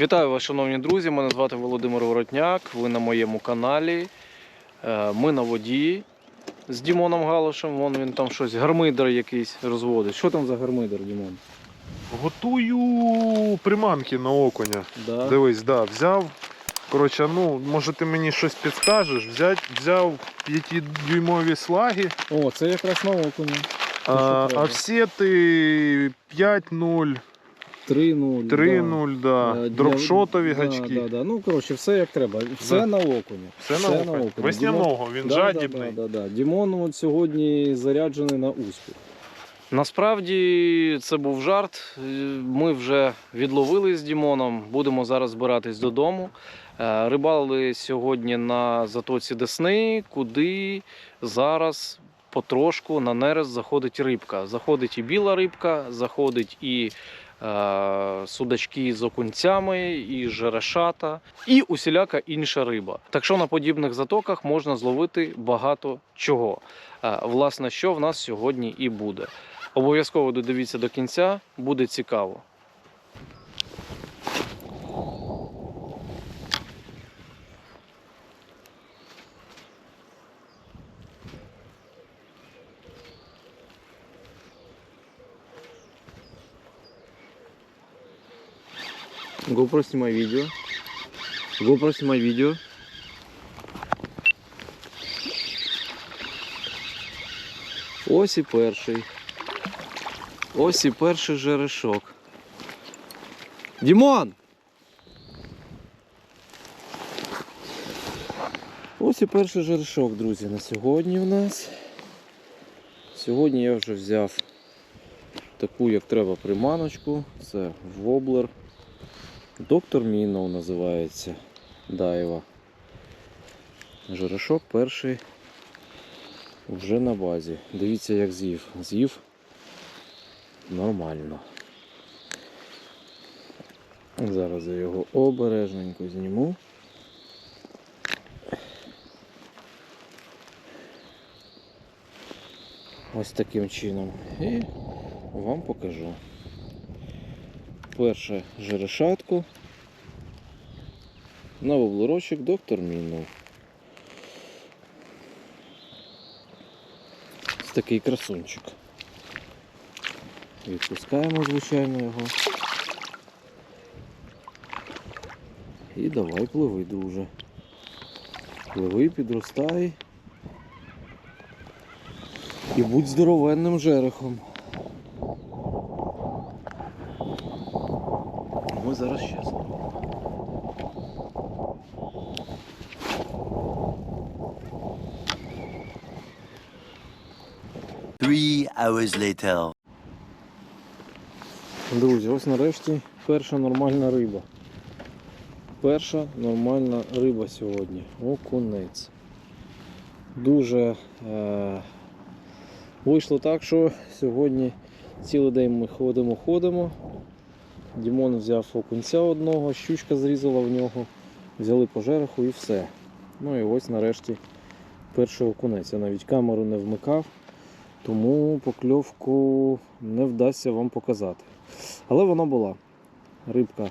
Вітаю вас, шановні друзі. Мене звати Володимир Воротняк. Ви на моєму каналі. Е, Ми на воді з Дімоном Галушем. Вон він там щось, гармидер якийсь розводить. Що там за гармидер, Дімон? Готую приманки на окуня. Да. Дивись, да, взяв. Коротше, ну, може ти мені щось підскажеш. Взять, взяв 5-дюймові слаги, О, це якраз на окуні. а, треба. офсети 5-0, 3-0. 3-0, да. Дропшотові да, гачки. Да, да. Ну, коротше, все як треба. Все Да. на окуні. Все на окунь. Весняного, він да, жадібний. Да, да, да, да. Дімон от сьогодні заряджений на успіх. Насправді це був жарт. Ми вже відловили з Дімоном, будемо зараз збиратись додому. Е, Рибали сьогодні на затоці Десни, куди зараз потрошку на нерест заходить рибка. Заходить і біла рибка, заходить і судачки з окунцями, і жерешата, і усіляка інша риба. Так що на подібних затоках можна зловити багато чого. Е, Власне, що в нас сьогодні і буде. Обов'язково додивіться до кінця, буде цікаво. GoPro снимай видео. GoPro снимай видео. Ось і перший. Ось і перший жерешок. Дімон! Ось і перший жерешок, друзі, на сьогодні в нас. Сьогодні я вже взяв таку, як треба, приманочку. Це воблер. Доктор Мінов називається Дайва. Жерешок перший вже на базі. Дивіться, як з'їв. З'їв нормально. Зараз я його обережненько зніму. Ось таким чином. І вам покажу. Перше жерешатку. На воблерочок доктор Мінов. Ось такий красунчик. Відпускаємо, звичайно, його. І давай пливи, друже. Пливи, підростай. І будь здоровенним жерехом. Ми зараз ще зробимо. Three hours later. Друзі, ось нарешті перша нормальна риба. Перша нормальна риба сьогодні. Окунець. Дуже е, вийшло так, що сьогодні цілий день ми ходимо-ходимо. Дімон взяв окунця одного, щучка зрізала в нього, взяли по жереху і все. Ну і ось нарешті перший окунець. Я навіть камеру не вмикав, тому покльовку не вдасться вам показати. Але вона була. Рибка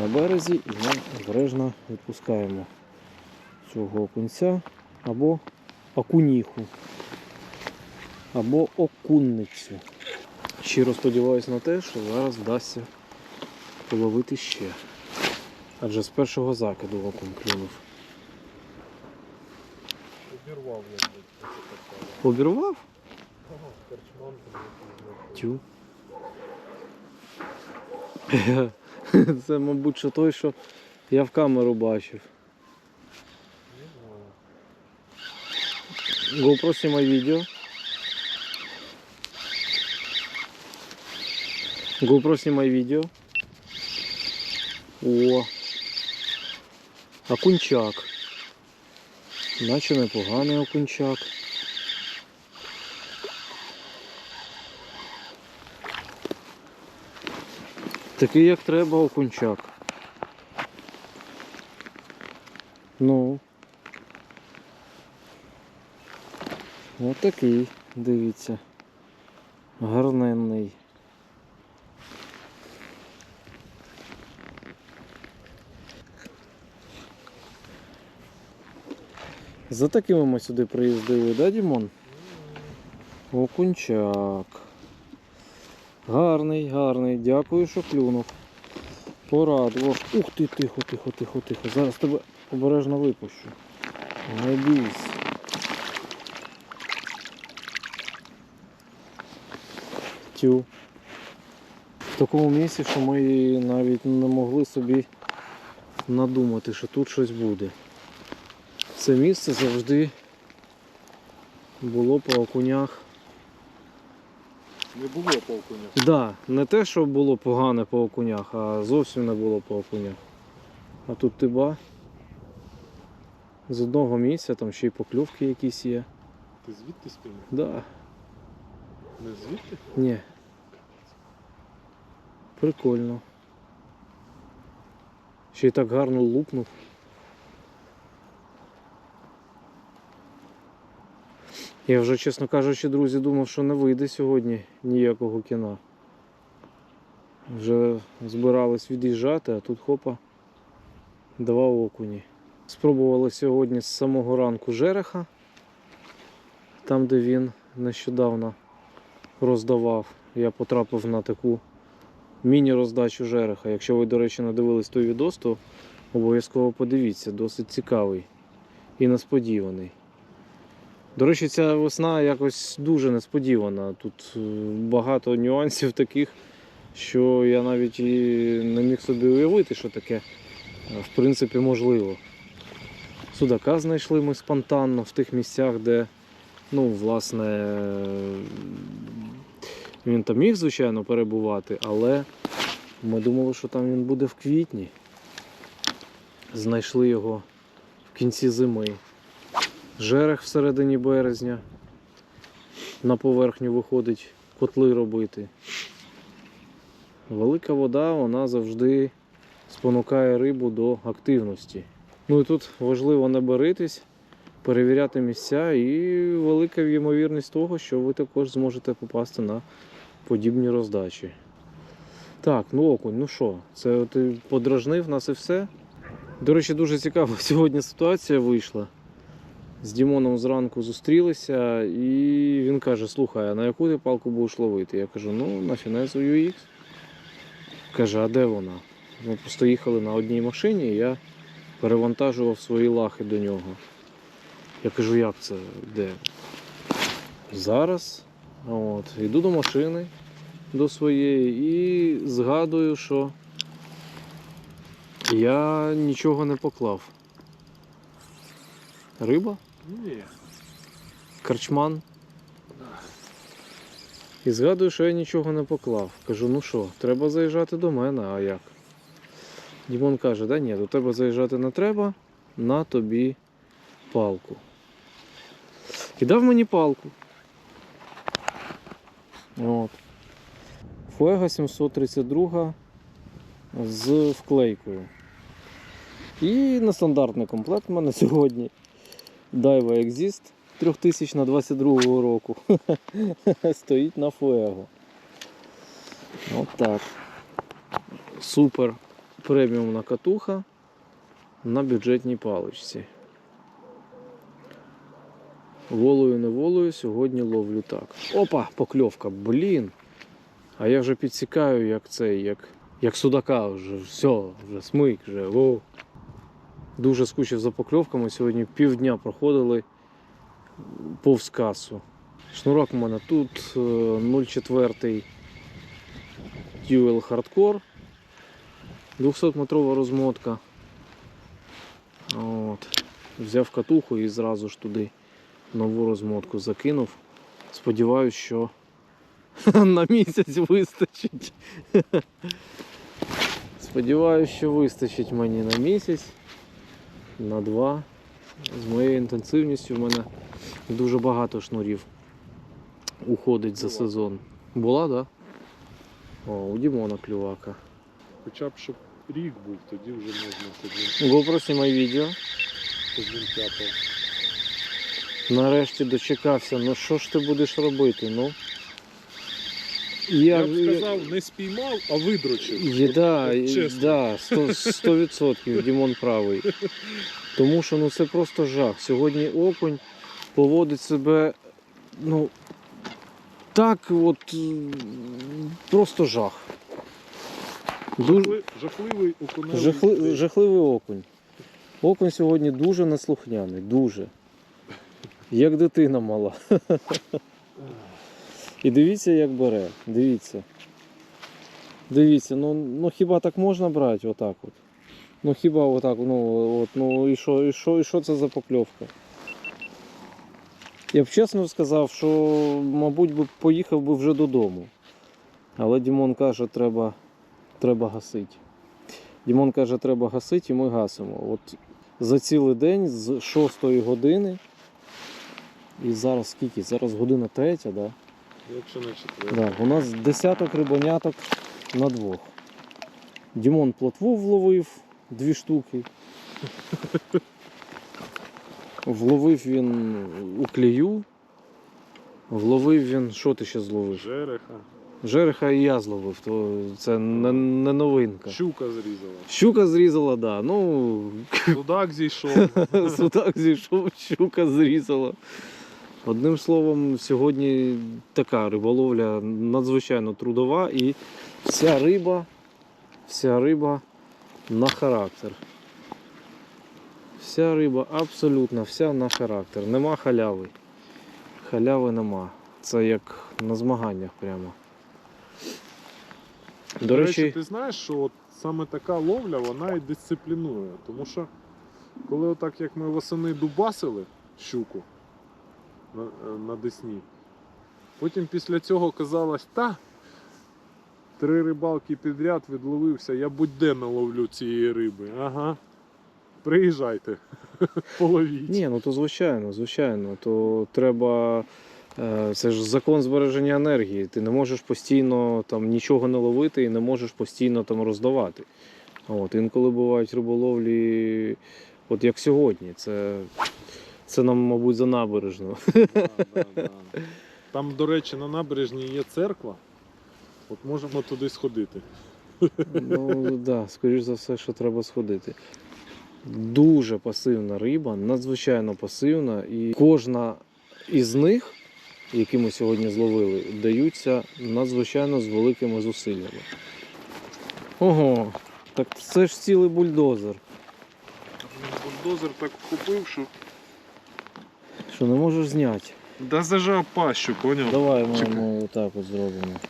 на березі і ми обережно відпускаємо цього окунця або окуніху, або окунницю. Щиро сподіваюся на те, що зараз вдасться половити ще. Адже з першого закиду окунь клюнув. Обірвав я. Обірвав? Тю. Це, мабуть, що той, що я в камеру бачив. GoPro снимай видео. GoPro снимай видео. О. Окунчак. Наче непоганий окунчак. Такий як треба окунчак. Ну. Ось такий, дивіться. Гарненний. За такими ми сюди приїздили, да, Дімон? Окунчак. Гарний, гарний. Дякую, що клюнув. Порадував. Ух ти, тихо, тихо, тихо, тихо. Зараз тебе обережно випущу. Не бійся. Тю. В такому місці, що ми навіть не могли собі надумати, що тут щось буде. Це місце завжди було по окунях. Не було полкуня. Да, не те, що було погане по окунях, а зовсім не було по окунях. А тут ти ба. З одного місця там ще й покльовки якісь є. Ти звідти спіймав? Да. Не звідти? Ні. Прикольно. Ще й так гарно лупнув. Я вже, чесно кажучи, друзі, думав, що не вийде сьогодні ніякого кіна. Вже збирались від'їжджати, а тут хопа два окуні. Спробували сьогодні з самого ранку жереха, там, де він нещодавно роздавав. Я потрапив на таку міні-роздачу жереха. Якщо ви, до речі, не дивились той відос, то обов'язково подивіться, досить цікавий і несподіваний. До речі, ця весна якось дуже несподівана. Тут е, багато нюансів таких, що я навіть і не міг собі уявити, що таке е, в принципі можливо. Судака знайшли ми спонтанно в тих місцях, де Ну, власне, він там міг, звичайно, перебувати, але ми думали, що там він буде в квітні. Знайшли його в кінці зими. Жерех всередині березня. На поверхню виходить котли робити. Велика вода, вона завжди спонукає рибу до активності. Ну і тут важливо не баритись перевіряти місця і велика ймовірність того, що ви також зможете попасти на подібні роздачі. Так, ну окунь, ну що, це ти подражнив нас і все. До речі, дуже цікава сьогодні ситуація вийшла. З Дімоном зранку зустрілися, і він каже: слухай, а на яку ти палку будеш ловити? Я кажу, ну на фінезу UX. Каже, а де вона? Ми просто їхали на одній машині, і я перевантажував свої лахи до нього. Я кажу, як це? Де? Зараз. От, йду до машини до своєї і згадую, що я нічого не поклав. Риба? Ні. Карчман. І згадую, що я нічого не поклав. Кажу, ну що, треба заїжджати до мене, а як? Дімон каже, да ні, до тебе заїжджати не треба, на тобі палку. І дав мені палку. От. Фуега 732 з вклейкою. І нестандартний комплект в мене сьогодні. Daiwa Exist 3022 року. Стоїть на Fuego. От так. Супер преміумна катуха на бюджетній паличці. Волою не волою сьогодні ловлю так. Опа, покльовка, блін. А я вже підсікаю, як цей, як, як судака вже все, вже смик, вже. Воу. Дуже скучив за покльовками. Сьогодні півдня проходили повз касу. Шнурок у мене тут е, 0,4 Dual Hardcore. 200 метрова розмотка. От. Взяв катуху і зразу ж туди нову розмотку закинув. Сподіваюсь, що на місяць вистачить. Сподіваюсь, що вистачить мені на місяць, на два. З моєю інтенсивністю в мене дуже багато шнурів уходить за сезон. Була, так? Да? О, у Дімона клювака. Хоча б щоб рік був, тоді вже можна собі, GoPro знімай відео. Нарешті дочекався. Ну що ж ти будеш робити? Ну, Я, б сказав, не спіймав, а видрочив. От- да, чесно. да, 100%, 100% Дімон правий. Тому що ну, це просто жах. Сьогодні окунь поводить себе ну, так от просто жах. Дуже, Жахли- Жахливий окуневий жахли, жахливий окунь. Окунь сьогодні дуже наслухняний, дуже. Як дитина мала. І дивіться, як бере. Дивіться. Дивіться, ну, ну хіба так можна брати отак от? Ну хіба отак, ну от, ну і що, і що, і що це за покльовка? Я б чесно сказав, що, мабуть, би поїхав би вже додому. Але Дімон каже, треба, треба гасити. Дімон каже, треба гасити, і ми гасимо. От за цілий день з 6 години. І зараз скільки? Зараз година третя, да? Якщо не четвер. Да, у нас десяток рибоняток на двох. Дімон плотву вловив дві штуки. Вловив він у клею. Вловив він. Що ти ще зловив? Жереха. Жереха і я зловив, то це не, не новинка. Щука зрізала. Щука зрізала, да. Ну, Судак зійшов. судак зійшов, щука зрізала. Одним словом, сьогодні така риболовля надзвичайно трудова і вся риба, вся риба на характер. Вся риба абсолютно вся на характер. Нема халяви. Халяви нема. Це як на змаганнях прямо. До, речі, ти знаєш, що от саме така ловля, вона і дисциплінує. Тому що коли отак, як ми восени дубасили щуку на, е, на Десні, потім після цього казалось, та три рибалки підряд відловився, я будь-де наловлю цієї риби. Ага. Приїжджайте, половіть. Ні, ну то звичайно, звичайно. То треба. е, Це ж закон збереження енергії. Ти не можеш постійно там нічого не ловити і не можеш постійно там роздавати. От, інколи бувають риболовлі, от як сьогодні. Це, це нам, мабуть, за набережно. Да, да, да. Там, до речі, на набережній є церква. От можемо туди сходити. Ну так, да, скоріш за все, що треба сходити. Дуже пасивна риба, надзвичайно пасивна, і кожна із них, які ми сьогодні зловили, даються надзвичайно з великими зусиллями. Ого, так це ж цілий бульдозер. Бульдозер так вхопив, що. Що не можеш зняти. Да зажав пащу, поняв? Давай ми, отак от зробимо.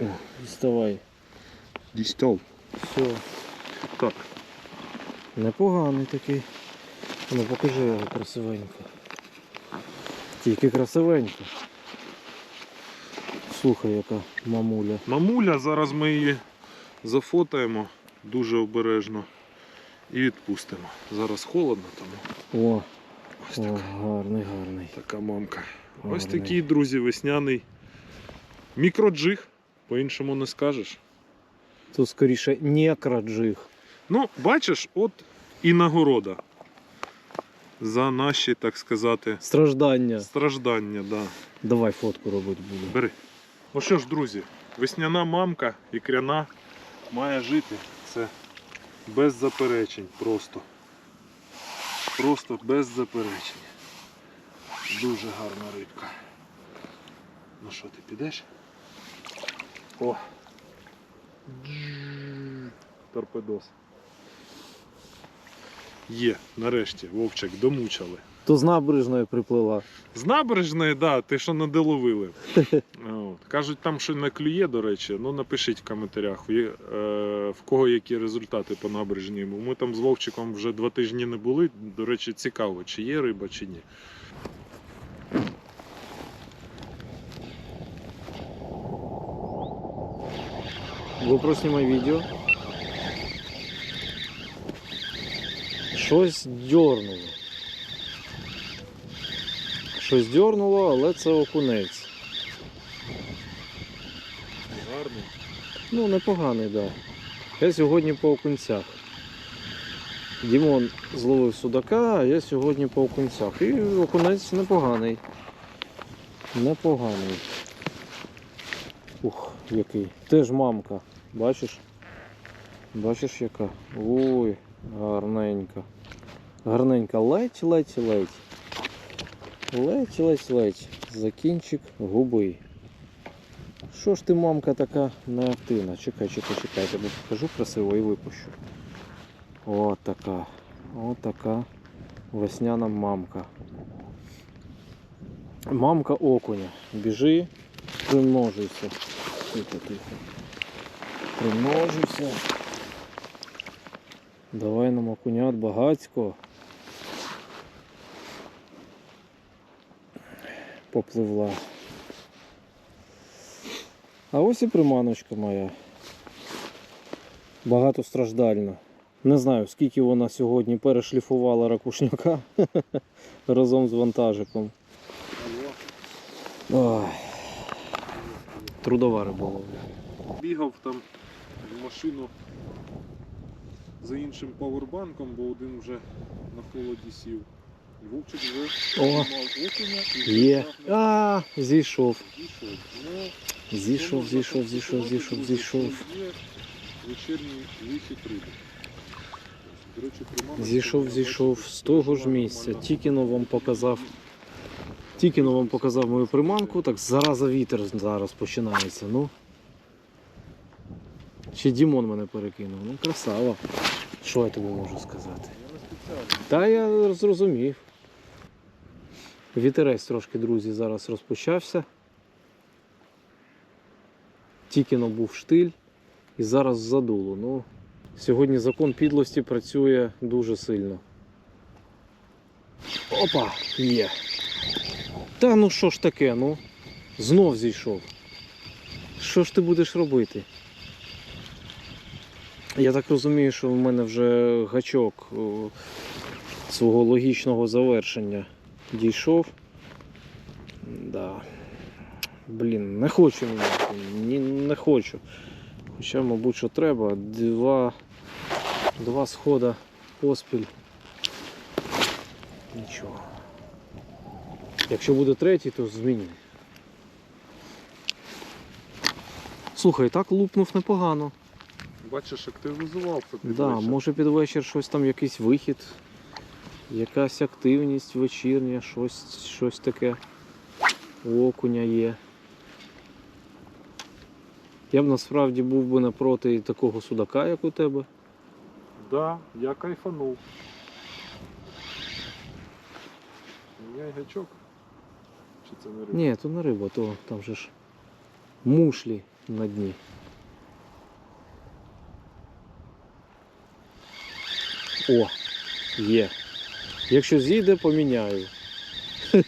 О, діставай. Дістав. Все. Так. Непоганий такий. Ну покажи його красивенько. Тільки красивенько. Слухай, яка мамуля. Мамуля, зараз ми її зафотаємо дуже обережно і відпустимо. Зараз холодно, тому О, ось о така, гарний, гарний. така мамка. Ось такий, друзі, весняний мікроджиг, по-іншому не скажеш. Тут скоріше некраджиг. Ну, бачиш, от і нагорода за наші, так сказати, Страждання. страждання. Да. Давай фотку робити буду. Бери. Ну що ж, друзі, весняна мамка ікряна має жити. Це без заперечень просто. Просто без заперечень. Дуже гарна рибка. Ну що, ти підеш? О! Торпедос. Є, нарешті, вовчик, домучали. То з набережної приплила. З набережної, да, ти що не доловили. От. Кажуть, там що не клює, до речі. Ну напишіть в коментарях, е, в кого які результати по набережній. Бо Ми там з Вовчиком вже два тижні не були. До речі, цікаво, чи є риба, чи ні. GoPro знімай відео. Щось дьорнуло. Щось дьорнуло, але це окунець. Гарний. Ну, непоганий, так. Да. Я сьогодні по окунцях. Дімон зловив судака, а я сьогодні по окунцях. І окунець непоганий. Непоганий. Ух, який. Теж мамка. Бачиш? Бачиш яка? Ой, гарненька. Гарненька. Ледь, ледь, ледь. Ледь, ледь, ледь. Закінчик губи. Що ж ти, мамка, така неактивна? Чекай, чекай, чекай, я тобі покажу красиво і випущу. От така. От така весняна мамка. Мамка окуня. Біжи, примножуйся. Тихо, тихо. Примножуйся. Давай нам окунят багацько. Попливла. А ось і приманочка моя. Багатостраждальна. Не знаю, скільки вона сьогодні перешліфувала ракушняка разом з вантажиком. Ой. Трудова риболовля. Бігав там в машину за іншим павербанком, бо один вже на холоді сів. Вовчик вже О, окуня і є. А, зійшов. зійшов. Зійшов, зійшов, зійшов, зійшов, зійшов. вечірній вихід риби. Зійшов, зійшов з того ж місця. Тільки но вам показав. Тільки но вам показав мою приманку, так зараза вітер зараз починається. Ну. Ще Дімон мене перекинув. Ну, красава. Що я тобі можу сказати? Та я зрозумів. Вітерець трошки, друзі, зараз розпочався. Тільки був штиль і зараз задуло. Ну, сьогодні закон підлості працює дуже сильно. Опа, є. Та ну що ж таке, ну? Знов зійшов. Що ж ти будеш робити? Я так розумію, що в мене вже гачок свого логічного завершення дійшов. Да. Блін, не хочу міняти. Ні, не хочу. Хоча, мабуть, що треба. Два, два схода поспіль. Нічого. Якщо буде третій, то зміню. Слухай, так лупнув непогано. Бачиш, активізувався під Да, вечір. може під вечір щось там, якийсь вихід, якась активність вечірня, щось, щось таке. У окуня є. Я б насправді був би напроти такого судака, як у тебе. Да, я кайфанув. Міняй гачок. Чи це не риба? Ні, то не риба, то там же ж мушлі на дні. О, є. Якщо зійде, поміняю.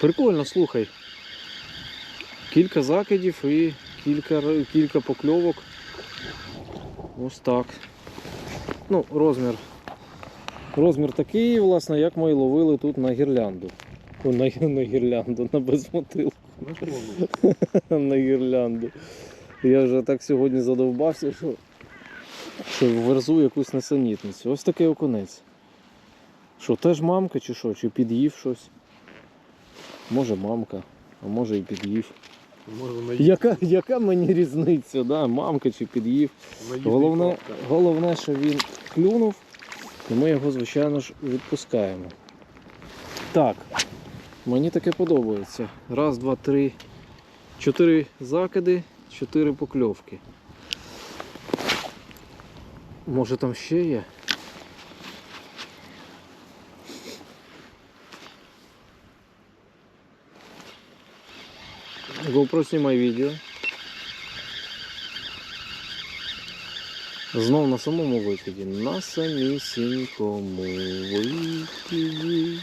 Прикольно, слухай. Кілька закидів і кілька, кілька покльовок. Ось так. Ну, розмір. Розмір такий, власне, як ми і ловили тут на гірлянду. О, на, на гірлянду, на безмотилку, на гірлянду. Я вже так сьогодні задовбався, що, що верзу якусь несенітницю. Ось такий окунець. Що, теж мамка чи що? Чи під'їв щось? Може мамка, а може і під'їв. Яка, яка мені різниця, да? мамка чи під'їв? Головне, головне, що він клюнув, і ми його, звичайно ж, відпускаємо. Так, мені таке подобається. Раз, два, три, чотири закиди, чотири покльовки. Може там ще є? GoPro знімай відео. Знов на самому викиді. На самісінькому викиді.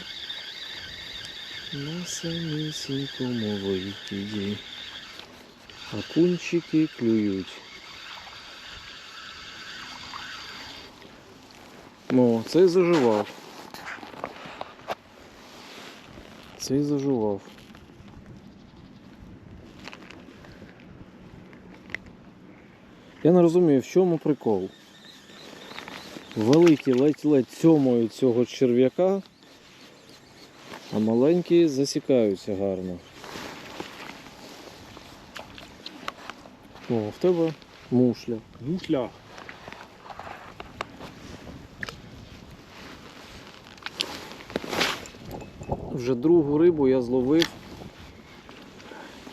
На самісінькому викиді. Окунчики клюють. О, цей заживав. Цей заживав. Я не розумію, в чому прикол. Великі ледь-ледь цьомою цього черв'яка, а маленькі засікаються гарно. О, в тебе мушля. Мушля. Вже другу рибу я зловив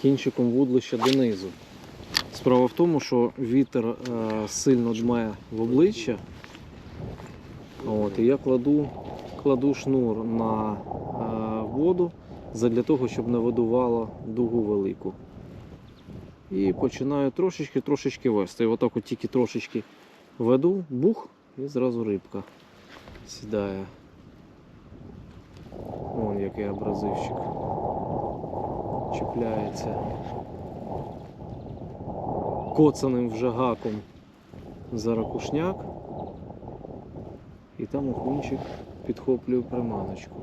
кінчиком вудлища донизу. Справа в тому, що вітер е, сильно дмає в обличчя. От, і я кладу, кладу шнур на е, воду для того, щоб не видувало дугу велику. І починаю трошечки-трошечки вести. І отак от тільки трошечки веду, бух, і зразу рибка сідає. Вон який абразивчик. Чіпляється. Коцаним вже гаком за ракушняк. І там окунчик підхоплює приманочку.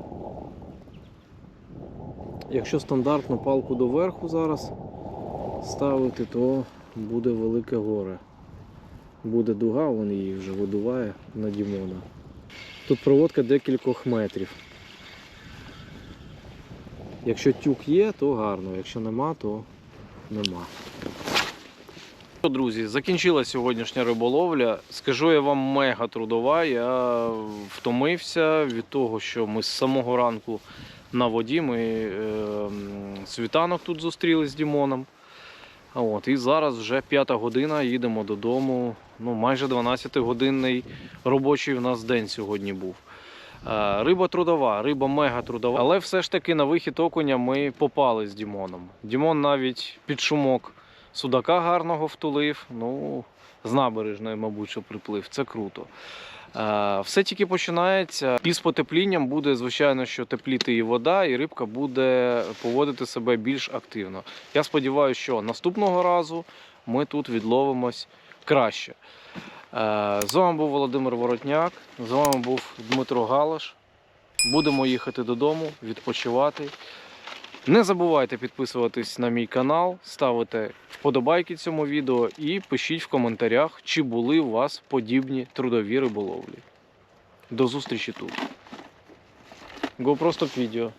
Якщо стандартну палку доверху зараз ставити, то буде велике горе. Буде дуга, він її вже видуває на Дімона. Тут проводка декількох метрів. Якщо тюк є, то гарно, якщо нема, то нема. Друзі, закінчилася сьогоднішня риболовля. Скажу я вам мега трудова. Я втомився від того, що ми з самого ранку на воді. Ми е, світанок тут зустріли з Дімоном. От, і зараз вже п'ята година, їдемо додому. Ну, майже 12-годинний робочий у нас день сьогодні був. Е, Риба трудова, риба мега трудова. Але все ж таки на вихід окуня ми попали з Дімоном. Дімон навіть під шумок судака гарного втулив. Ну, з набережної, мабуть, що приплив. Це круто. Е, Все тільки починається. Із потеплінням буде, звичайно, що тепліти і вода, і рибка буде поводити себе більш активно. Я сподіваюся, що наступного разу ми тут відловимось краще. Е, З вами був Володимир Воротняк, з вами був Дмитро Галаш. Будемо їхати додому, відпочивати. Не забувайте підписуватись на мій канал, ставити вподобайки цьому відео і пишіть в коментарях, чи були у вас подібні трудові риболовлі. До зустрічі тут. GoPro Stop відео.